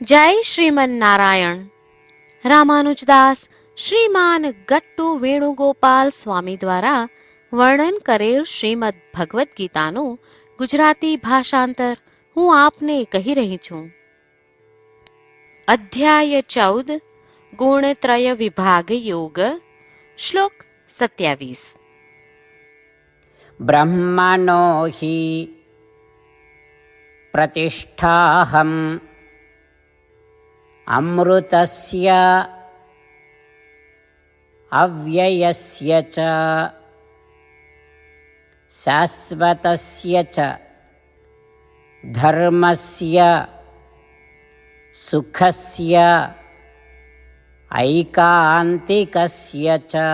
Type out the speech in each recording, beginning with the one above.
જય શ્રીમન નારાયણ રામાનુજદાસ શ્રીમાન ગટ્ટુ વેણુગોપાલ સ્વામી દ્વારા વર્ણન કરેલ શ્રીમદ ભગવદ્ ગીતાનું ગુજરાતી ભાષાંતર હું આપને કહી રહી છું. અધ્યાય ચૌદ, ગુણત્રય વિભાગ યોગ, શ્લોક સત્યાવીસ. બ્રહ્માનો હિ પ્રતિષ્ઠાહમ అమృతస్య అవ్యయస్య చ శాశ్వతస్య చ ధర్మస్య సుఖస్య ఐకాంతికస్య చ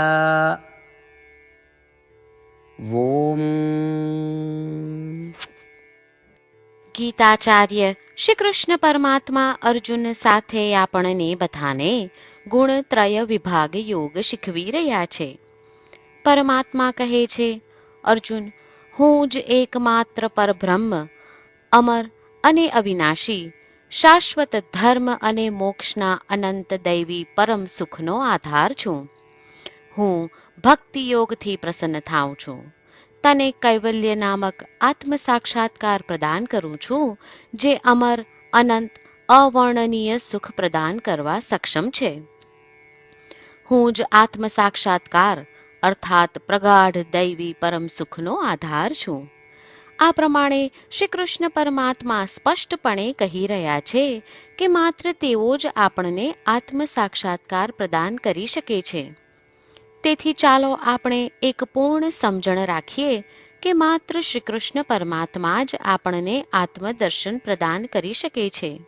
ఓం ગીતાચાર્ય શ્રી કૃષ્ણ પરમાત્મા અર્જુન સાથે આપણને બધાને ગુણત્રય વિભાગ યોગ શીખવી રહ્યા છે. પરમાત્મા કહે છે, અર્જુન, હું જ એકમાત્ર પરબ્રહ્મ, અમર અને અવિનાશી, શાશ્વત ધર્મ અને મોક્ષના અનંત દૈવી પરમ સુખનો આધાર છું. હું ભક્તિ યોગથી પ્રસન્ન થાઉં છું. તને કૈવલ્ય નામક આત્મ સાક્ષાત્કાર પ્રદાન કરું છું, જે અમર, અનંત, અવર્ણનીય સુખ પ્રદાન કરવા સક્ષમ છે. હું જ આત્મ સાક્ષાત્કાર અર્થાત પ્રગાઢ દૈવી પરમ સુખનો આધાર છું. આ પ્રમાણે શ્રી કૃષ્ણ પરમાત્મા સ્પષ્ટપણે કહી રહ્યા છે કે માત્ર તેઓ જ આપણને આત્મ સાક્ષાત્કાર પ્રદાન કરી શકે છે. તેથી ચાલો આપણે એક પૂર્ણ સમજણ રાખીએ કે માત્ર શ્રી કૃષ્ણ પરમાત્મા જ આપણને આત્મદર્શન પ્રદાન કરી શકે છે.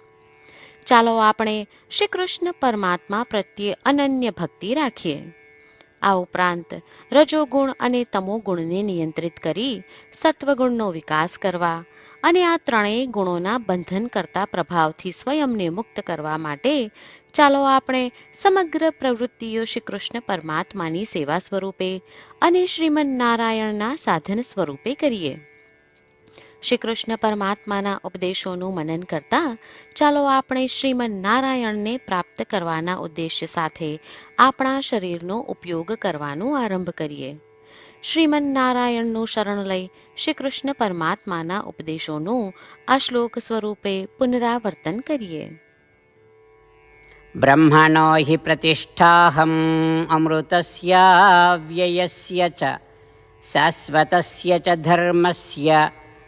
ચાલો આપણે શ્રી કૃષ્ણ પરમાત્મા પ્રત્યે અનન્ય ભક્તિ રાખીએ. આ ઉપરાંત રજોગુણ અને તમોગુણને નિયંત્રિત કરી સત્વગુણનો વિકાસ કરવા અને આ ત્રણેય ગુણોના બંધન કરતા પ્રભાવથી સ્વયંને મુક્ત કરવા માટે ચાલો આપણે સમગ્ર પ્રવૃત્તિઓ શ્રી કૃષ્ણ પરમાત્માની સેવા સ્વરૂપે અને શ્રીમન નારાયણના સાધન સ્વરૂપે કરીએ. શ્રી કૃષ્ણ પરમાત્માના ઉપદેશોનું મનન કરતા, ચાલો આપણે શ્રીમન નારાયણને પ્રાપ્ત કરવાના ઉદ્દેશ્ય સાથે આપણા શરીરનો ઉપયોગ કરવાનો આરંભ કરીએ. શ્રીમન નારાયણનું શરણ લઈ શ્રી કૃષ્ણ પરમાત્માના ઉપદેશોનું આ શ્લોક સ્વરૂપે પુનરાવર્તન કરીએ. બ્રહ્માનો હિ પ્રતિષ્ઠાહમ અમૃતસ્ય વ્યયસ્ય ચ, શાશ્વતસ્ય ચ ધર્મસ્ય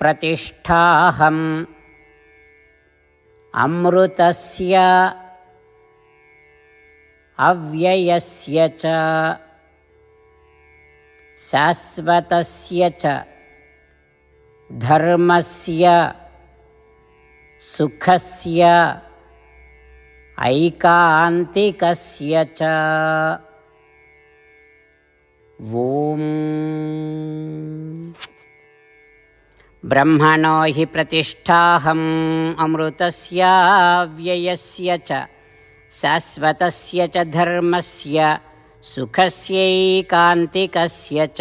प्रतिष्ठाहम् अमृतस्य अव्ययस्य च शाश्वतस्य च धर्मस्य सुखस्य ऐकान्तिकस्य च ॐ ब्रह्मणो हि प्रतिष्ठाहम् अमृतस्य व्ययस्य च शाश्वतस्य च धर्मस्य सुखस्यैकान्तिकस्य च